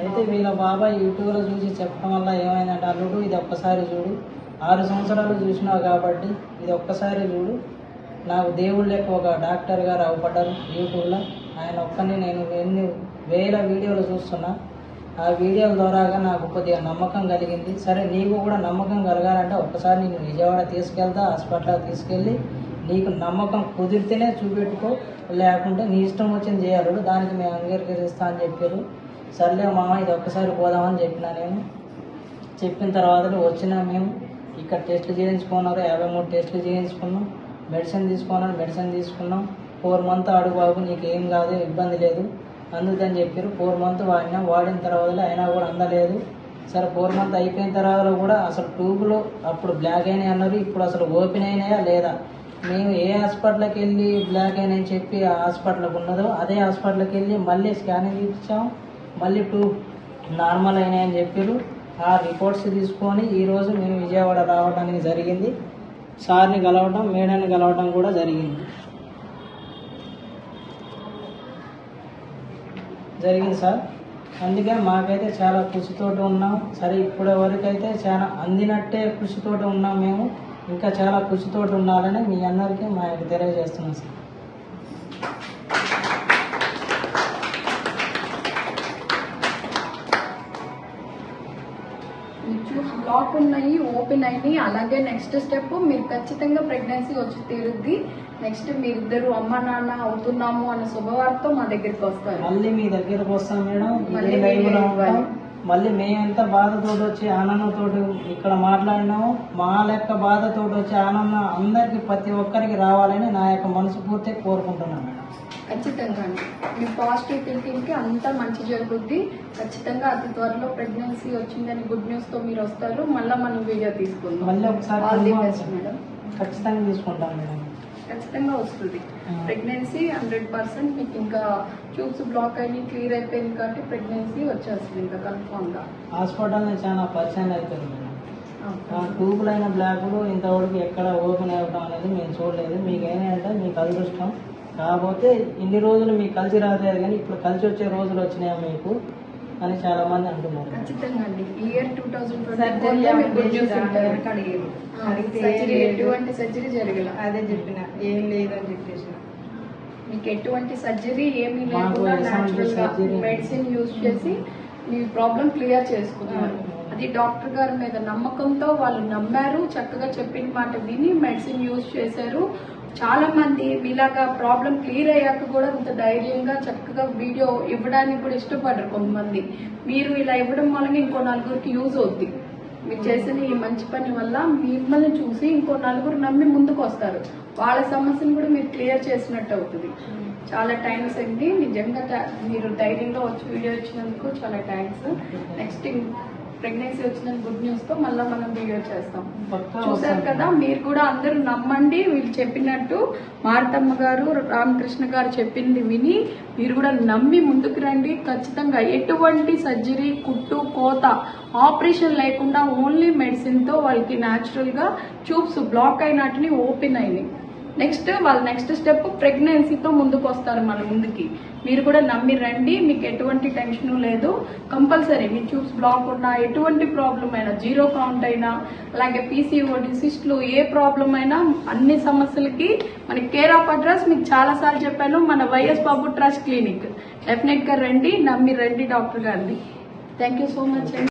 అయితే వీళ్ళ బాబాయ్ యూట్యూబ్లో చూసి చెప్పడం వల్ల ఏమైందంటే అల్లుడు ఇది ఒక్కసారి చూడు. ఆరు సంవత్సరాలు చూసినావు కాబట్టి ఇది ఒక్కసారి చూడు. నాకు దేవుడు లెక్క ఒక డాక్టర్ గారు అవపడ్డారు యూట్యూబ్లో ఆయన ఒక్కరిని నేను ఎన్ని వేల వీడియోలు చూస్తున్నా. ఆ వీడియోల ద్వారాగా నాకు కొద్దిగా నమ్మకం కలిగింది. సరే నీకు కూడా నమ్మకం కలగాలంటే ఒక్కసారి నేను విజయవాడ తీసుకెళ్తా హాస్పిటల్లో తీసుకెళ్ళి నీకు నమ్మకం కుదిరితేనే చూపెట్టుకో. లేకుంటే నీ ఇష్టం వచ్చింది చేయాలి దానికి మేము అంగీకరిస్తా అని చెప్పారు. సర్లే మామ ఇది ఒక్కసారి పోదామని చెప్పిన నేను. చెప్పిన తర్వాత వచ్చినా మేము ఇక్కడ టెస్ట్లు చేయించుకున్నారు యాభై మూడు టెస్ట్లు చేయించుకున్నాం మెడిసిన్ తీసుకున్నాను మెడిసిన్ తీసుకున్నాం. ఫోర్ మంత్ అడుగు బాబు నీకు ఏం కాదు ఇబ్బంది లేదు. అందుకని చెప్పారు ఫోర్ మంత్ వాడినాం వాడిన తర్వాత అయినా కూడా అందలేదు. సరే ఫోర్ మంత్ అయిపోయిన తర్వాత కూడా అసలు ట్యూబ్లో అప్పుడు బ్లాక్ అయినాయి అన్నారు ఇప్పుడు అసలు ఓపెన్ అయినాయా లేదా? మేము ఏ హాస్పిటల్కి వెళ్ళి బ్లాక్ అయినాయని చెప్పి ఆ హాస్పిటల్కి ఉన్నదో అదే హాస్పిటల్కి వెళ్ళి మళ్ళీ స్కానింగ్ తీపించాం మళ్ళీ ఇప్పుడు నార్మల్ అయినాయని చెప్పారు. ఆ రిపోర్ట్స్ తీసుకొని ఈరోజు మేము విజయవాడ రావడానికి జరిగింది. సార్ని కలవడం మేడాన్ని కలవడం కూడా జరిగింది. జరిగింది సార్. అందుకే మాకైతే చాలా కృషితోటి ఉన్నాం. సరే ఇప్పటి వరకైతే చాలా అందినట్టే కృషితోటి ఉన్నాం మేము. ఇంకా చాలా కృషితోటి ఉండాలని మీ అందరికీ మా యొక్క తెలియజేస్తున్నాం సార్. బ్లాక్ ఉన్నాయి ఓపెన్ అయినాయి అలాగే నెక్స్ట్ స్టెప్ మీరు ఖచ్చితంగా ప్రెగ్నెన్సీ వచ్చి తీరుద్ది. నెక్స్ట్ మీరిద్దరు అమ్మ నాన్న అవుతున్నాము అన్న శుభవార్త మా దగ్గరికి వస్తారు. మళ్ళీ మీ దగ్గరకు వస్తాం మేడం. మళ్ళీ. మళ్ళీ మేమెంత బాధతోటి వచ్చి ఆనందంతో ఇక్కడ మాట్లాడినాము మా లెక్క బాధతోటి వచ్చి ఆనందం అందరికి ప్రతి ఒక్కరికి రావాలని నా యొక్క మనసు పూర్తిగా కోరుకుంటున్నాను మేడం. ఖచ్చితంగా అండి. మీ పాజిటివ్ థింకింగ్కి అంతా మంచి జరుగుద్ది. ఖచ్చితంగా అతి త్వరలో ప్రెగ్నెన్సీ వచ్చిందని గుడ్ న్యూస్తో మీరు వస్తారు. మళ్ళీ మనం వీడియో తీసుకుందాం. మళ్ళీ ఒకసారి all the confirm best madam ఖచ్చితంగా తీసుకుంటాం మేడం ఖచ్చితంగా వస్తుంది. ప్రెగ్నెన్సీ హండ్రెడ్ పర్సెంట్ మీకు ఇంకా ట్యూబ్స్ బ్లాక్ అయ్యి క్లియర్ అయిపోయింది కాబట్టి ప్రెగ్నెన్సీ వచ్చేస్తుంది ఇంకా కన్ఫామ్గా. హాస్పిటల్ చాలా పరిచయం అవుతుంది మేడం ఆ ట్యూబ్లు అయిన బ్లాక్లు ఇంతవరకు ఎక్కడ ఓపెన్ అవ్వడం అనేది మేము చూడలేదు. మీకు ఏంటంటే మీకు అదృష్టం కాకపోతే ఇన్ని రోజులు మీకు కలిసి రాలేదు కానీ ఇప్పుడు కలిసి వచ్చే రోజులు వచ్చినాయా మీకు? అని చాలా మంది అంటున్నారు. ఖచ్చితంగా అండి. ఇయర్ టూ సర్జరీ లేదు. ఎటువంటి సర్జరీ జరగల? అదే చెప్పిన. ఏం లేదు అని చెప్పేసి మీకు ఎటువంటి సర్జరీ ఏమీ లేకుండా మెడిసిన్ యూజ్ చేసి మీ ప్రాబ్లం క్లియర్ చేసుకున్నారు. అది డాక్టర్ గారి మీద నమ్మకంతో వాళ్ళు నమ్మారు చక్కగా చెప్పిన మాట విని మెడిసిన్ యూజ్ చేశారు. చాలా మంది మీలాగా ప్రాబ్లం క్లియర్ అయ్యాక కూడా ఇంత ధైర్యంగా చక్కగా వీడియో ఇవ్వడానికి కూడా ఇష్టపడరు కొంతమంది. మీరు ఇలా ఇవ్వడం వలన ఇంకో నలుగురికి యూజ్ అవుద్ది. మీరు చేసిన ఈ మంచి పని వల్ల మిమ్మల్ని చూసి ఇంకో నలుగురు నమ్మి ముందుకు వస్తారు. వాళ్ళ సమస్యను కూడా మీరు క్లియర్ చేసినట్టు అవుతుంది. చాలా థ్యాంక్స్ అండి. నిజంగా మీరు ధైర్యంగా వచ్చి వీడియో ఇచ్చినందుకు చాలా థ్యాంక్స్ నెక్స్ట్ ప్రెగ్నెన్సీ వచ్చిన గుడ్ న్యూస్తో మళ్ళీ మనం వీడియో చేస్తాం. చూసారు. కదా మీరు కూడా అందరూ నమ్మండి వీళ్ళు చెప్పినట్టు మారతమ్మ గారు రామకృష్ణ గారు చెప్పింది విని మీరు కూడా నమ్మి ముందుకు రండి. ఖచ్చితంగా ఎటువంటి సర్జరీ కుట్టు కోత ఆపరేషన్ లేకుండా ఓన్లీ మెడిసిన్తో వాళ్ళకి న్యాచురల్గా ట్యూబ్స్ బ్లాక్ అయినట్టుని ఓపెన్ అయినాయి. నెక్స్ట్ వాళ్ళ నెక్స్ట్ స్టెప్ ప్రెగ్నెన్సీతో ముందుకు వస్తారు మన ముందుకి. మీరు కూడా నమ్మి రండి మీకు ఎటువంటి టెన్షన్ లేదు. కంపల్సరీ మీ ట్యూబ్స్ బ్లాక్ ఉన్నా ఎటువంటి ప్రాబ్లం అయినా జీరో కౌంట్ అయినా అలాగే పీసీఓడి సిస్ట్లు ఏ ప్రాబ్లం అయినా అన్ని సమస్యలకి మన కేర్ ఆఫ్ అడ్రస్ మీకు చాలా సార్లు చెప్పాను మన వైఎస్ బాబు ట్రస్ట్ క్లినిక్. డెఫినెట్గా రండి నమ్మి రండి డాక్టర్ గారిని. థ్యాంక్ యూ సో మచ్ అండి